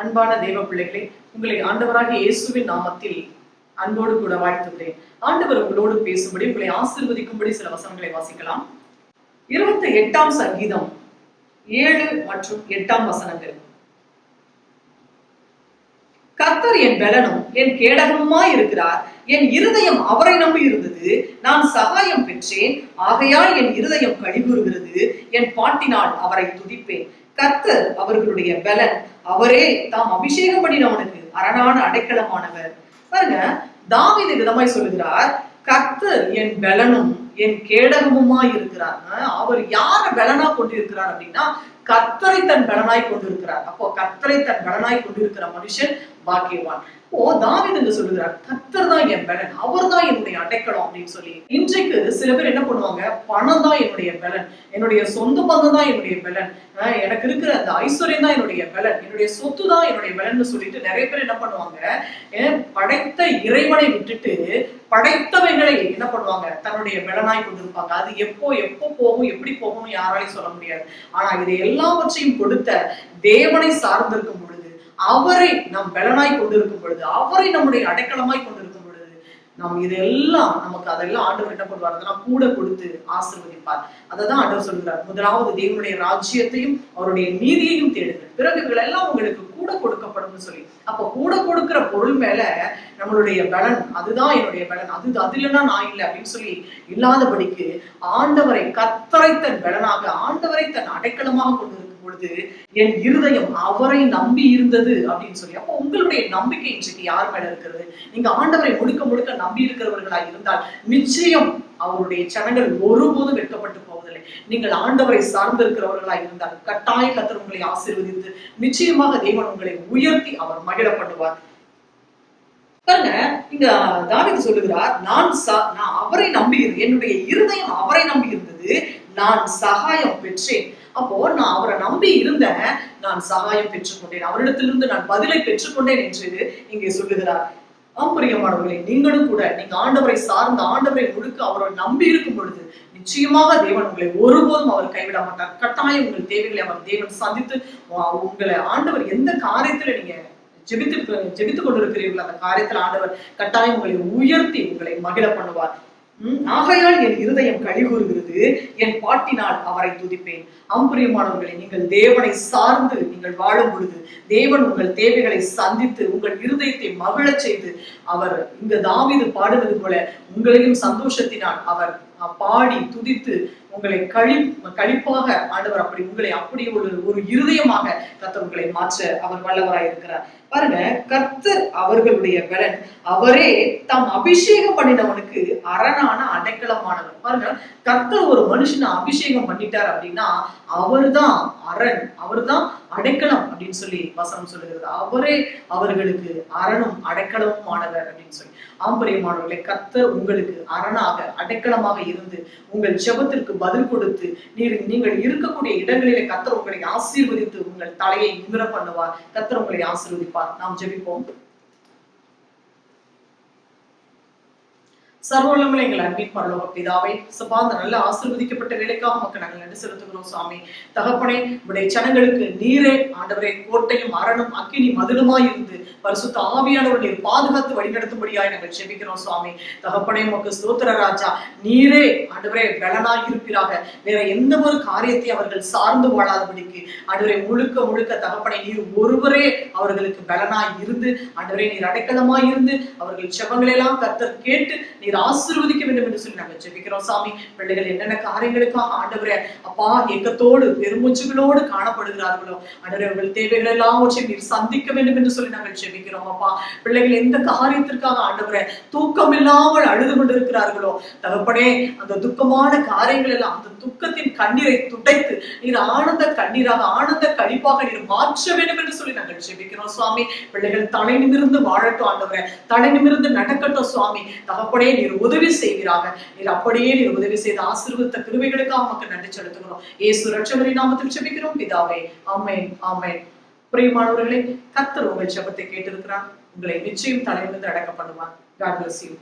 அன்பான தேவ பிள்ளைகளை உங்களை ஆண்டவராக இயேசுவின் நாமத்தில் அன்போடு கூட வாழ்த்துகிறேன். ஆண்டவர் உங்களோடு பேசும்படி உங்களை ஆசிர்வதிக்கும்படி சில வசனங்களை வாசிக்கலாம். இருபத்தி எட்டாம் சங்கீதம் ஏழு மற்றும் எட்டாம் வசனங்கள். கர்த்தர் என் பலனும் என் கேடகமுமா இருக்கிறார். என் இருதயம் அவரை நம்பி இருந்தது. நான் சகாயம் பெற்றேன். ஆகையால் என் இருதயம் கழிவுறுகிறது என் பாட்டினால் அவரை துதிப்பேன். கர்த்தர் அவர்களுடைய பலன். அவரே தாம் அபிஷேகம் பண்ணினவனுக்கு அரணான அடைக்கலமானவர். பாருங்க தாவீது விதமாய் சொல்லுகிறார் கர்த்தர் என் பலனும் என் கேடகமுமா இருக்கிறார். அவர் யார பலனா கொண்டிருக்கிறார் அப்படின்னா கத்தரை தன் பலனாய் கொண்டிருக்கிறார். அப்போ கத்தரை தன் பலனாய் கொண்டிருக்கிற மனுஷன் பாக்கியவான். ஓ என்று சொல்லுகிறார் கத்தர் தான் என் பலன் அவர் தான் என்னுடைய அடைக்கலம் அப்படின்னு சொல்லி. இன்றைக்கு சில பேர் என்ன பண்ணுவாங்க பணம் தான் என்னுடைய பலன் என்னுடைய சொந்த பந்தம் தான் என்னுடைய பலன் எனக்கு இருக்கிற அந்த ஐஸ்வர்யம் தான் என்னுடைய பலன் என்னுடைய சொத்து தான் என்னுடைய பலன் சொல்லிட்டு நிறைய பேர் என்ன பண்ணுவாங்க படைத்த இறைவனை விட்டுட்டு படைத்தவைகளை என்ன பண்ணுவாங்க தன்னுடைய பலனாய் கொண்டிருப்பாங்க. அது எப்போ எப்போ போகும் எப்படி போகும்னு யாராலையும் சொல்ல முடியாது. ஆனா இது எல்லாவற்றையும் கொடுத்த தேவனை சார்ந்திருக்கும் பொழுது அவரை நம் பலனாய் கொண்டிருக்கும் பொழுது அவரை நம்முடைய அடைக்கலமாய் கொண்டிருக்கும் பொழுது நாம் இதெல்லாம் நமக்கு அதெல்லாம் ஆண்டவர் என்ன பண்ணுவார்? அதெல்லாம் கூட கொடுத்து ஆசிர்வதிப்பார். அதை தான் ஆண்டவர் சொல்கிறார் முதலாவது தேவனுடைய ராஜ்யத்தையும் அவருடைய நீதியையும் தேடுங்கள். பிறகு இவங்களெல்லாம் உங்களுக்கு கூட கொடுக்கப்படும்னு சொல்லி. அப்ப கூட கொடுக்கிற பொருள் மேல நம்மளுடைய பலன் அதுதான் என்னுடைய பலன். அது அது இல்லைன்னா நான் இல்லை அப்படின்னு சொல்லி இல்லாதபடிக்கு ஆண்டவரை கத்தரை தன் பலனாக ஆண்டவரை தன் அடைக்கலமாக கொண்டு பொழுது என் இருதயம் அவரை நம்பி இருந்தது அப்படின்னு சொல்லி. அப்போ உங்களுடைய நம்பிக்கை இன்றைக்கு யார் மேல இருக்கிறது? நீங்க ஆண்டவரை முழுக்க முழுக்க நம்பி இருக்கிறவர்களா இருந்தால் நிச்சயம் அவருடைய சனங்கள் ஒருபோதும் வெட்கப்பட்டு போவதில்லை. நீங்கள் ஆண்டவரை சார்ந்திருக்கிறவர்களா இருந்தால் கட்டாய கத்தர் உங்களை ஆசீர்வதித்து நிச்சயமாக தேவன் உங்களை உயர்த்தி அவர் மகிழப்படுவார். பாருங்க இங்க தாவீது சொல்லுகிறார் நான் நான் அவரை நம்பி என்னுடைய இருதயம் அவரை நம்பி இருந்தது நான் சகாயம் பெற்றேன். அப்போ நான் அவரை நம்பி இருந்தேன். நான் சகாயம் பெற்றுக்கொண்டேன். அவரிடத்திலிருந்து நான் பதிலை பெற்றுக்கொண்டேன் என்று இங்கே சொல்லுகிறார். ஆம் பிரியமானவர்களே நீங்களும் கூட நீங்க ஆண்டவரை சார்ந்த ஆண்டவரை முழுக்க அவரை நம்பி இருக்கும் பொழுது நிச்சயமாக தேவன் உங்களை ஒருபோதும் அவர் கைவிட மாட்டார் கட்டாயம் உங்கள் தேவைகளை அவர் தேவன் சந்தித்து உங்களை ஆண்டவர் எந்த காரியத்துல நீங்க ஜெபித்து ஜெபித்துக் கொண்டிருக்கிறீர்கள் அந்த காரியத்தில் ஆண்டவர் கட்டாயம் உங்களை உயர்த்தி உங்களை மகிழ பண்ணுவார். ஆகையால் என் இருதயம் கழிவுறுகிறது என் பாட்டினால் அவரை துதிப்பேன். அம்புரியமானவர்களை நீங்கள் தேவனை சார்ந்து நீங்கள் வாழும் பொழுது தேவன் உங்கள் தேவைகளை சந்தித்து உங்கள் இருதயத்தை மகிழச் செய்து அவர் இந்த தாவிது பாடுவது போல உங்களையும் சந்தோஷத்தினால் அவர் பாடி துதித்து உங்களை கழி கழிப்பாக ஆண்டவர் அப்படி உங்களை அப்படி ஒரு ஒரு இருதயமாக கத்தவர்களை மாற்ற அவர் வல்லவராய் இருக்கிறார் பாருங்க கர்த்தர் அவர்களுடைய பலன் அவரே தாம் அபிஷேகம் பண்ணினவனுக்கு அரணான அடைக்கலமானவர். பாருங்க கர்த்தர் ஒரு மனுஷனை அபிஷேகம் பண்ணிட்டார் அப்படின்னா அவர்தான் அரண் அவர்தான் அடைக்கலம் அப்படின்னு சொல்லி வசனம் சொல்லுகிறது. அவரே அவர்களுக்கு அரணும் அடைக்கலமும் ஆனவர் அப்படின்னு சொல்லி. ஆம்பரியமானவர்களை கர்த்தர் உங்களுக்கு அரணாக அடைக்கலமாக இருந்து உங்கள் ஜெபத்திற்கு பதில் கொடுத்து நீர் நீங்கள் இருக்கக்கூடிய இடங்களிலே கர்த்தர் உங்களை ஆசீர்வதித்து உங்கள் தலையை நிமிர பண்ணுவார். கர்த்தர் உங்களை ஆசீர்வதிப்பார். நாம் ஜெபிப்போம். சர்வல்லமலை எங்கள் அன்பின் பரலோக பிதாவை சபா அந்த நல்ல ஆசிர்வதிக்கப்பட்ட வேலைக்காக மக்கள் நாங்கள் நன்றி செலுத்துகிறோம் சுவாமி தகப்பனே உடைய ஜனங்களுக்கு நீரே ஆண்டவரே கோட்டையும் அரணும் அக்கினி மதுரமாய் பரிசுத்த ஆவியானவர் நீர் பாதுகாத்து வழிநடத்தும்படியாய் நாங்கள் செபிக்கிறோம் சுவாமி. தகப்பனே உமக்கு ஸ்தோத்திர ராஜா. நீரே அடுவரே பலனாய் இருப்பீராக வேற எந்த ஒரு காரியத்தை அவர்கள் சார்ந்து வாழாதபடிக்கு அடுவரை முழுக்க முழுக்க தகப்பனை நீர் ஒருவரே அவர்களுக்கு பலனாய் இருந்து அடுவரை நீர் அடைக்கலமாய் இருந்து அவர்கள் செபங்களெல்லாம் கத்தர் கேட்டு நீர் ஆசிர்வதிக்க வேண்டும் என்று சொல்லி நாங்கள் ஜெபிக்கிறோம் சாமி பிள்ளைகள் என்னென்ன காரியங்களுக்காக ஆண்டவரே அப்பா ஏக்கத்தோடு பெருமூச்சுகளோடு காணப்படுகிறார்களோ ஆண்டவரே அவர்கள் தேவைகள் எல்லாவற்றையும் நீர் சந்திக்க வேண்டும் என்று சொல்லி நாங்கள் ஜெபிக்கிறோம் அப்பா பிள்ளைகள் எந்த காரியத்திற்காக ஆண்டவரை தூக்கம் இல்லாமல் அழுது கொண்டிருக்கிறார்களோ தகப்படே அந்த துக்கமான காரியங்கள் எல்லாம் அந்த துக்கத்தின் கண்ணீரை துடைத்து நீர் ஆனந்த கண்ணீராக ஆனந்த கழிப்பாக நீர் மாற்ற வேண்டும் என்று சொல்லி நாங்கள் ஜெபிக்கிறோம் சுவாமி. பிள்ளைகள் தலை நிமிர்ந்து வாழட்டும் ஆண்டவரை. தலை நிமிர்ந்து நடக்கட்டும் சுவாமி. தகப்படே நீர் உதவி செய்வீராக. நீர் அப்படியே நீர் உதவி செய்த ஆசீர்வதித்த கிருவைகளுக்காக நமக்கு நன்றி செலுத்துகிறோம். ஏசு ரட்சகரின் நாமத்தில் ஜெபிக்கிறோம் பிதாவே. ஆமென் ஆமென். பிரியமானவர்களே கத்தர் உங்கள் ஜெபத்தை கேட்டிருக்கிறார் உங்களை நிச்சயம் தலையிலிருந்து அடக்க பண்ணுவார் God bless you.